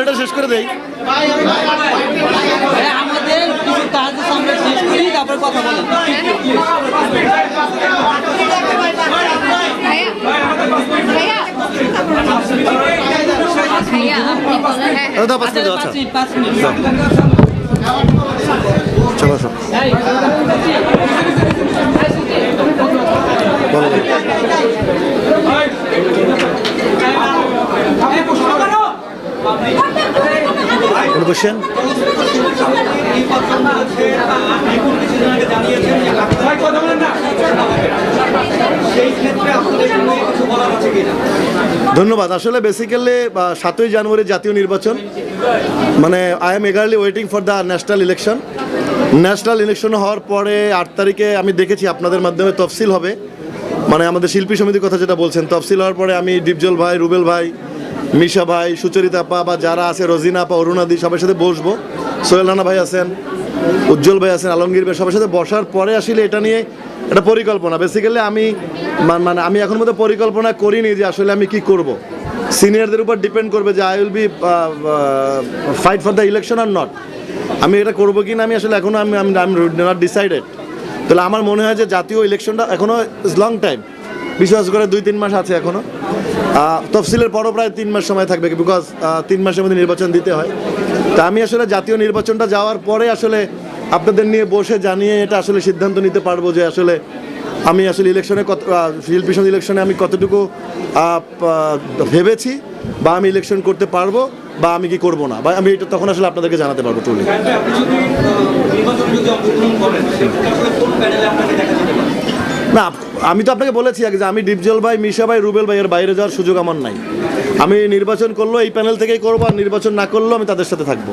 এটা শেষ করে দেই। হ্যাঁ, আমাদের কিছু কাজ আমরা শেষ করি তারপর কথা বলেন হ্যাঁ হ্যাঁ। পাঁচ মিনিট আচ্ছা। মিনিট চলো কোনো কোশ্চেন ধন্যবাদ। আসলে বেসিক্যালি সাতই জানুয়ারি জাতীয় নির্বাচন। মানে I am eagerly waiting for the national election national election হওয়ার পরে আট তারিখে আমি দেখেছি আপনাদের মাধ্যমে তফসিল হবে। মানে আমাদের শিল্পী সমিতির কথা যেটা বলছেন, তফসিল হওয়ার পরে আমি ডিপজল ভাই, রুবেল ভাই মিশা ভাই, সুচরিতা আপা বা যারা আছে, রোজিনা আপা অরুণাদি সবার সাথে বসবো। সোহেল রানা ভাই আছেন, উজ্জ্বল ভাই আছেন, আলমগীর ভাই, সবার সাথে বসার পরে আসলে এটা নিয়ে একটা পরিকল্পনা। বেসিক্যালি আমি মানে আমি এখন মধ্যে পরিকল্পনা করিনি যে আসলে আমি কি করব। সিনিয়রদের উপর ডিপেন্ড করবে যে I will be fight for the election or not আমি এটা করব কি না, আমি আসলে এখনও আমি আমি নট ডিসাইডেড তাহলে আমার মনে হয় যে জাতীয় ইলেকশনটা এখনও ইজ লং টাইম বিশেষ করে দুই তিন মাস আছে এখনও। তফসিলের পরও প্রায় তিন মাস সময় থাকবে বিকজ তিন মাসের মধ্যে নির্বাচন দিতে হয়। তা আমি আসলে জাতীয় নির্বাচনটা যাওয়ার পরে আসলে আপনাদের নিয়ে বসে জানিয়ে এটা আসলে সিদ্ধান্ত নিতে পারব যে আসলে আমি আসলে ইলেকশনে কত শিল্পী সমিতি ইলেকশনে আমি কতটুকু ভেবেছি বা আমি ইলেকশন করতে পারব বা আমি কি করব না। বা আমি এটা তখন আসলে আপনাদেরকে জানাতে পারব টুলি না আমি তো আপনাকে বলেছি আগে যে আমি ডিপজল ভাই, মিশা ভাই, রুবেল ভাই, এর বাইরে যাওয়ার সুযোগ আমার নাই। আমি নির্বাচন করল এই প্যানেল থেকেই করব, আর নির্বাচন না করলেও আমি তাদের সাথে থাকব।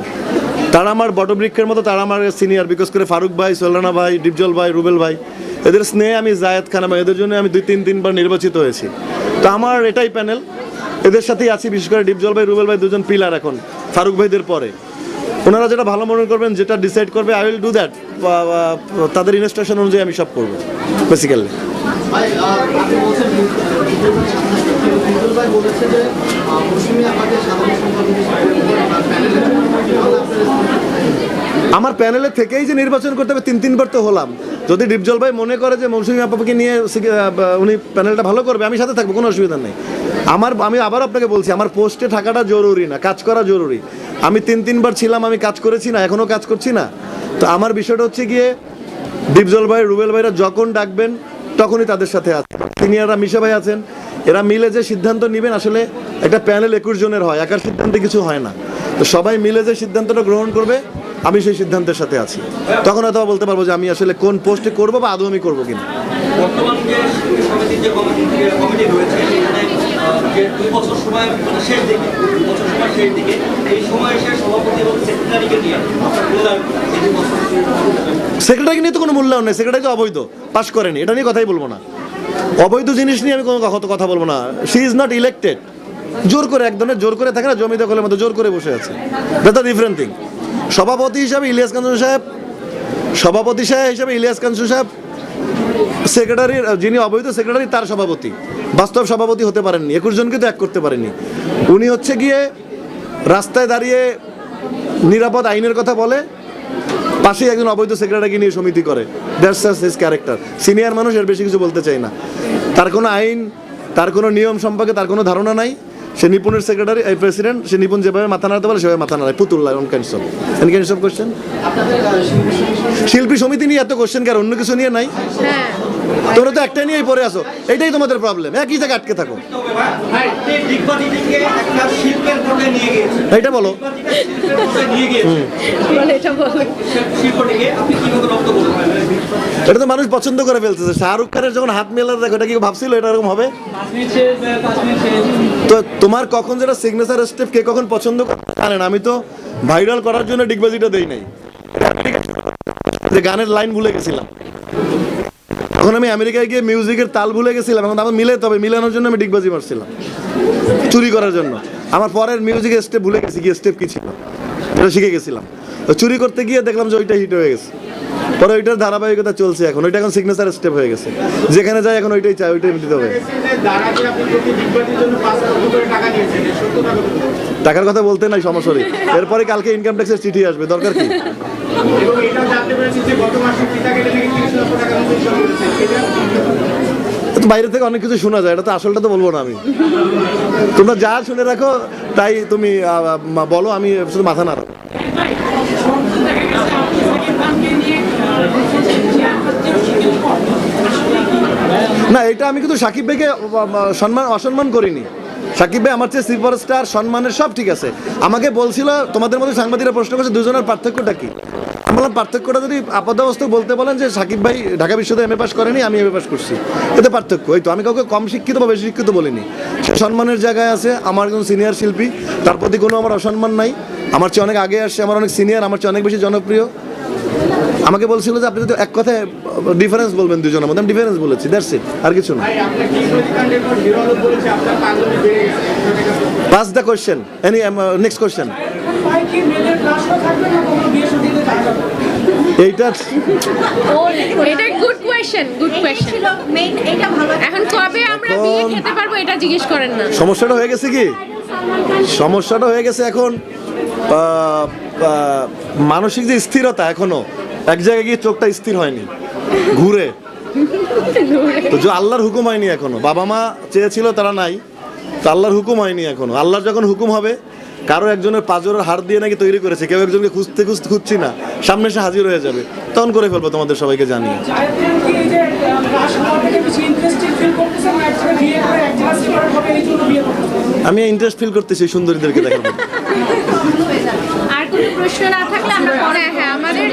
তারা আমার বটবৃক্ষের মতো, তারা আমার সিনিয়র বিকজ করে ফারুক ভাই, সোলানা ভাই, ডিপজল ভাই, রুবেল ভাই। এদের স্নেহে আমি জায়েদ খান, এবং এদের জন্য আমি দুই, তিন, তিনবার নির্বাচিত হয়েছি। তো আমার এটাই প্যানেল এদের সাথেই আছি, বিশেষ করে ডিপজল ভাই, রুবেল ভাই দুজন পিলার এখন, ফারুক ভাইদের পরে। ওনারা যেটা ভালো মনে করবেন, যেটা ডিসাইড করবে আই উইল ডু দ্যাট তাদের ইনস্ট্রাকশন অনুযায়ী আমি সব করব বেসিক্যালি আমার প্যানেলে থেকেই যে নির্বাচন করতে হবে, তিন তিনবার তো হলাম। যদি ডিপজল ভাই মনে করে যে মৌসুমী আপাকে নিয়ে উনি প্যানেলটা ভালো করবে, আমি সাথে থাকব, কোনো অসুবিধা নেই। আমার, আমি আবার আপনাকে বলছি, আমার পোস্টে থাকাটা জরুরি না, কাজ করা জরুরি। আমি তিন তিনবার ছিলাম, আমি কাজ করেছি না এখনও কাজ করছি না। তো আমার বিষয়টা হচ্ছে গিয়ে, ডিপজল ভাই, রুবেল ভাইরা যখন ডাকবেন তখনই তাদের সাথে আছে। সিনিয়ররা মিশা ভাই আছেন, এরা মিলে যে সিদ্ধান্ত নেবেন, আসলে একটা প্যানেল একুশ জনের হয়, একার সিদ্ধান্তে কিছু হয় না। তো সবাই মিলে যে সিদ্ধান্তটা গ্রহণ করবে, আমি সেই সিদ্ধান্তের সাথে আছি। তখন হয়তো বলতে পারব যে আমি আসলে কোন পোস্টে করব বা আদৌ আমি করব কিনা। যে বছর সময় মানে শেষ দিকে বছর সময় শেষ দিকে, এই সময় এসে সভাপতি এবং সেক্রেটারিকে নিয়ে আপনার মূল্যায়ন এই দুই বছর সেক্রেটারি নিয়ে তো কোনো মূল্যায়ন নেই। সেক্রেটারি তো অবৈধ। পাস করেনি। এটা নিয়ে কথাই বলব না। অবৈধ জিনিস নিয়ে আমি কোনো কথা বলব না। শি ইজ নট ইলেক্টেড জোর করে এক ধরনের জোর করে থাকে না, জমি দখলের মতো জোর করে বসে আছে। দ্যাট দ্য ডিফারেন্ট থিং সভাপতি হিসাবে ইলিয়াস কাঞ্চু সাহেব সভাপতি সাহেব হিসাবে ইলিয়াস কাঞ্চু সাহেব সেক্রেটারি যিনি অবৈধ সেক্রেটারি তার সভাপতি। বাস্তব সভাপতি হতে পারেননি একুশ জনকে তো এক করতে পারেনি। উনি হচ্ছে গিয়ে রাস্তায় দাঁড়িয়ে নিরাপদ আইনের কথা বলে পাশেই একজন অবৈধ সেক্রেটারিকে নিয়ে সমিতি করে। দ্যাটস হিজ ক্যারেক্টার সিনিয়র মানুষ এর বেশি কিছু বলতে চাই না। তার কোনো আইন তার কোনো নিয়ম সম্পর্কে তার কোনো ধারণা নাই। সে নিপুণের সেক্রেটারি এই প্রেসিডেন্ট সে নিপুণ যেভাবে মাথা নাড়াতে পারে সেভাবে মাথা নাড়ায়। পুতুল্লা on kinds of any kinds question শিল্পী সমিতি শিল্পী সমিতি নিয়ে এত কোশ্চেন কার অন্য কিছু নিয়ে নাই? হ্যাঁ তোমরা তো একটাই নিয়েই পড়ে আসো এটাই তোমাদের প্রবলেম একই জায়গায় আটকে থাকো। বলে। এটা বলে। এটা তো মানুষ পছন্দ করে ফেলতেছে। শাহরুখ খানের যখন হাত মেলা দেখো এটা কি ভাবছিল এটা এরকম হবে? পাঁচ মিনিট শেষ পাঁচ মিনিট শেষ তো তোমার কখন যেটা সিগনেচার স্টেপ কে কখন পছন্দ করে জানেন আমি তো ভাইরাল করার জন্য ডিগবাজিটা দেই নাই। যে গানের লাইন ভুলে গেছিলাম। তখন আমি আমেরিকায় গিয়ে মিউজিকের তাল ভুলে গেছিলাম, এখন আমার মিলে তবে মিলানোর জন্য আমি ডিগবাজি মারছিলাম, চুরি করার জন্য। আমার পরের মিউজিকের স্টেপ ভুলে গেছি, গিয়ে স্টেপ কি ছিল? এটা শিখে গেছিলাম। তো চুরি করতে গিয়ে দেখলাম যে ওইটা হিট হয়ে গেছে। পরে ওইটার ধারাবাহিকতা চলছে এখন, ওইটা এখন সিগনেচার স্টেপ হয়ে গেছে। যেখানে যায় এখন ওইটাই চাই ওইটাই দিতে হবে। টাকার কথা বলতে নাই, সমস্যা এরপরে কালকে ইনকাম ট্যাক্সের চিঠি আসবে, দরকার কি? এবং এটাও জানতে পেরেছি যে গত মাসে পিতা কেটে নাকি তিরিশ লক্ষ টাকা মতো ইনকাম করেছে এটা তো বাইরে থেকে অনেক কিছু শোনা যায়, এটা তো আসলটা তো বলব না আমি। তোমরা যা শুনে রাখো, তাই তুমি বলো, আমি শুধু মাথা নাড়াবো। না, এটা আমি কিন্তু সাকিব ভাইকে সম্মান, অসম্মান করিনি। সাকিব ভাই আমার চেয়ে সুপারস্টার সম্মানের সব ঠিক আছে। আমাকে বলছিল, তোমাদের মধ্যে সাংবাদিকরা প্রশ্ন করছে, দুজনের পার্থক্যটা কি? বললাম, পার্থক্যটা যদি আপাতবস্তু বলতে বলেন যে সাকিব ভাই ঢাকা বিশ্ববিদ্যালয়ে এম এ পাস করেনি, আমি এম এ পাস করছি। এতে পার্থক্য। ওই তো, আমি কাউকে কম শিক্ষিত বা বেশি শিক্ষিত বলিনি। সম্মানের জায়গায় আছে, আমার একজন সিনিয়র শিল্পী, তার প্রতি কোনো আমার অসম্মান নাই। আমার চেয়ে অনেক আগে আসছে, আমার অনেক সিনিয়র আমার চেয়ে অনেক বেশি জনপ্রিয়। আমাকে বলছিল যে আপনি যদি এক কথায় ডিফারেন্স বলবেন দুজনের মধ্যে, আমি ডিফারেন্স বলেছি দ্যাটস ইট আর কিছু না। Pass the question any next question এইটা এটা good question good question main এটা ভালো এখন কবে আমরা বিয়ে খেতে পারব এটা জিজ্ঞেস করেন না। সমস্যাটা হয়ে গেছে কি? সমস্যাটা হয়ে গেছে এখন মানসিক যে স্থিরতা এখনও এক জায়গায় গিয়ে চোখটা স্থির হয়নি ঘুরে। তো যে আল্লাহর হুকুম হয়নি এখনও বাবা মা চেয়েছিল তারা নাই তো আল্লাহর হুকুম হয়নি এখনও। আল্লাহর যখন হুকুম হবে কারও একজনের পাঁচজনের হাড় দিয়ে নাকি তৈরি করেছে কেউ একজনকে খুঁজতে খুঁজতে খুঁজছি না সামনে এসে হাজির হয়ে যাবে। তখন করে ফেলব তোমাদের সবাইকে জানিয়ে। আমি ইন্টারেস্ট ফিল করতেছি সুন্দরীদেরকে। আর কোনো প্রশ্ন না থাকলে আমরা পরে হ্যাঁ আমাদের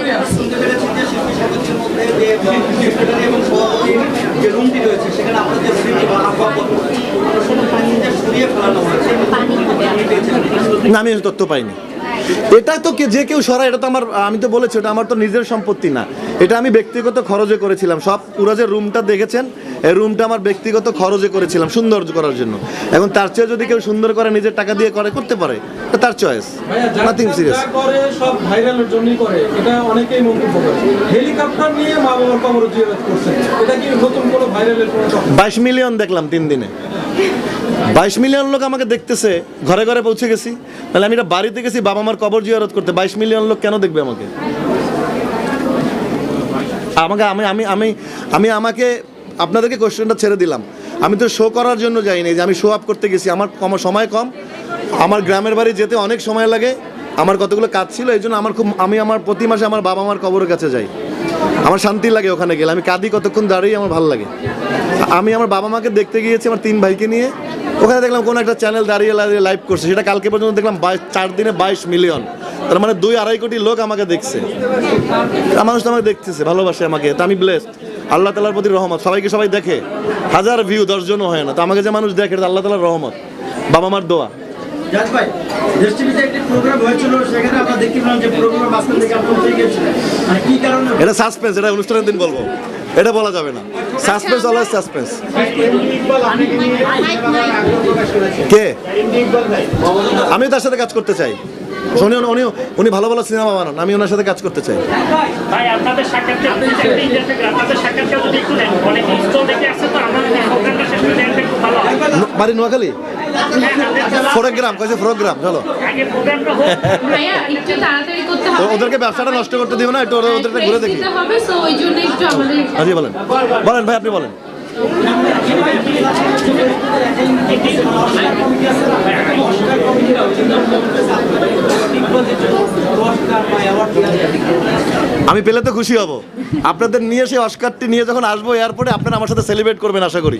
না আমি তথ্য পাইনি। এটা তো যে কেউ সরায় এটা তো আমার আমি তো বলেছি এটা আমার তো নিজের সম্পত্তি না। এটা আমি ব্যক্তিগত খরচে করেছিলাম। সব পুরো যে রুমটা দেখেছেন এই রুমটা আমার ব্যক্তিগত খরচে করেছিলাম সুন্দর করার জন্য। এখন তার চেয়ে যদি কেউ সুন্দর করে নিজের টাকা দিয়ে করে করতে পারে। তার চয়েস নাথিং সিরিয়াস করে সব ভাইরালের জন্যই করে। এটা অনেকেই মন্তব্য করে। হেলিকপ্টার নিয়ে মা বাবার কবর জিয়ারত করছে। এটা কি নতুন কোনো ভাইরালের কোনো কথা বাইশ মিলিয়ন দেখলাম তিন দিনে। বাইশ মিলিয়ন লোক আমাকে দেখতেছে, ঘরে ঘরে পৌঁছে গেছি। তাহলে আমি এটা বাড়িতে গেছি বাবা মার কবর জিয়ারত করতে। বাইশ মিলিয়ন লোক কেন দেখবে আমাকে? আমাকে, আমি আমি আমি আমি আমাকে, আপনাদেরকে কোশ্চেনটা ছেড়ে দিলাম। আমি তো শো করার জন্য যাইনি, যে আমি শো আপ করতে গেছি। আমার কম, সময় কম। আমার গ্রামের বাড়ি যেতে অনেক সময় লাগে। আমার কতগুলো কাজ ছিল, এই জন্য আমার খুব, আমি আমার প্রতি মাসে আমার বাবা মার কবরের কাছে যাই। আমার শান্তি লাগে ওখানে গেলে। আমি কাঁদি কতক্ষণ দাঁড়িয়ে আমার ভালো লাগে। আমি আমার বাবা মাকে দেখতে গিয়েছি আমার তিন ভাইকে নিয়ে। ওখানে দেখলাম কোনো একটা চ্যানেল দাঁড়িয়ে দাঁড়িয়ে লাইভ করছে। সেটা কালকে পর্যন্ত দেখলাম বাইশ, চার দিনে বাইশ মিলিয়ন তার মানে দুই আড়াই কোটি লোক আমাকে দেখছে। মানুষ তো আমাকে দেখতেছে, ভালোবাসে আমাকে। তা আমি ব্লেসড আল্লাহ তালার প্রতি রহমত। সবাইকে সবাই দেখে। হাজার ভিউ দশজনও হয় না। তো আমাকে যে মানুষ দেখে আল্লাহ তালার রহমত। বাবা মার দোয়া। জাজ ভাই দেশ টিভিতে একটি প্রোগ্রাম হয়েছিল সেখানে আমরা দেখতে পেলাম যে প্রোগ্রামের মাঝখান থেকে আপনি উঠে গিয়েছিলেন মানে কি কারণে? এটা সাসপেন্স এটা অনুষ্ঠানের দিন বলব। এটা বলা যাবে না। সাসপেন্স অলওয়েজ সাসপেন্স কে? আমি তার সাথে কাজ করতে চাই। উনি উনি উনি ভালো ভালো সিনেমা বানান আমি ওনার সাথে কাজ করতে চাই। ভাই আপনাদের হয় বাড়ি নোয়াখালী? প্রোগ্রাম কয়েছে প্রোগ্রাম চলো। ওদেরকে ব্যবসাটা নষ্ট করতে দিও না একটু ওরা- ওদেরকে ঘুরে দেখি। আমাদের হাজি বলেন। বলেন ভাই আপনি বলেন। আমি পেলে তো খুশি হব। আপনাদের নিয়ে সেই অস্কারটি নিয়ে যখন আসব এয়ারপোর্টে আপনারা আমার সাথে সেলিব্রেট করবেন আশা করি।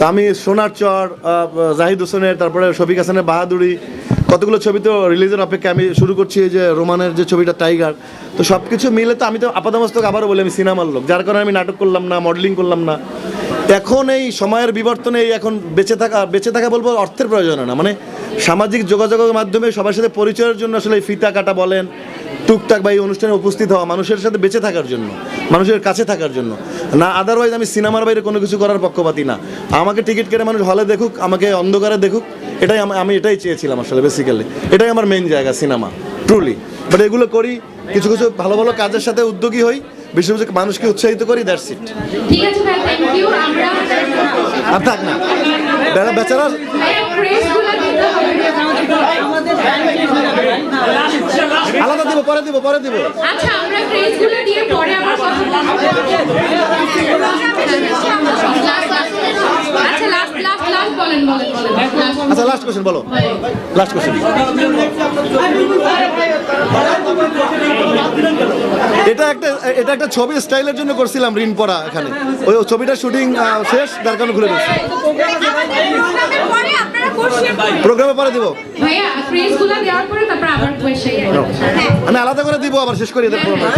তা আমি সোনার চর জাহিদ হোসেনের, তারপরে শফিক হাসানের বাহাদুরি, কতগুলো ছবি তো রিলিজের অপেক্ষা আমি শুরু করছি এই যে রোমানের যে ছবিটা টাইগার তো সব কিছু মিলে তো আমি তো আপাতমস্তক আবারও বলি, আমি সিনেমার লোক, যার কারণে আমি নাটক করলাম না মডেলিং করলাম না। এখন এই সময়ের বিবর্তনে এই এখন বেঁচে থাকা বেঁচে থাকা বলব অর্থের প্রয়োজন না মানে সামাজিক যোগাযোগের মাধ্যমে সবার সাথে পরিচয়ের জন্য আসলে ফিতা কাটা বলেন টুকটাক বা এই অনুষ্ঠানে উপস্থিত হওয়া মানুষের সাথে বেঁচে থাকার জন্য মানুষের কাছে থাকার জন্য। না আদারওয়াইজ আমি সিনেমার বাইরে কোনো কিছু করার পক্ষপাতি না। আমাকে টিকিট কেটে মানুষ হলে দেখুক আমাকে অন্ধকারে দেখুক এটাই আমি এটাই চেয়েছিলাম আসলে বেসিক্যালি এটাই আমার মেন জায়গা সিনেমা ট্রুলি বাট এগুলো করি কিছু কিছু ভালো ভালো কাজের সাথে উদ্যোগী হই বিশেষ করে মানুষকে উৎসাহিত করি দ্যাটস ইট ঠিক আছে ভাই থ্যাংক ইউ আমরা আর থাক না। বেচারা ভাইয়া প্রেসগুলো দিতে হবে আলাদা দিব পরে দিব পরে দিব। আচ্ছা আমরা প্রেসগুলো দিয়ে পরে আবার কথা বলব। আচ্ছা লাস্ট লাস্ট লাস্ট বলেন বলেন বলেন। আচ্ছা লাস্ট কোশ্চেন বলো। লাস্ট কোশ্চেন এটা একটা এটা একটা ছবি স্টাইলের জন্য করছিলাম ঋণ পড়া এখানে। ওই ছবিটার শুটিং শেষ তার কারণে ঘুরে আমাদের পরে আপনারা কোশ্চেন প্রোগ্রামে পরে দিব আমি আলাদা করে দিব আবার শেষ করি এদের।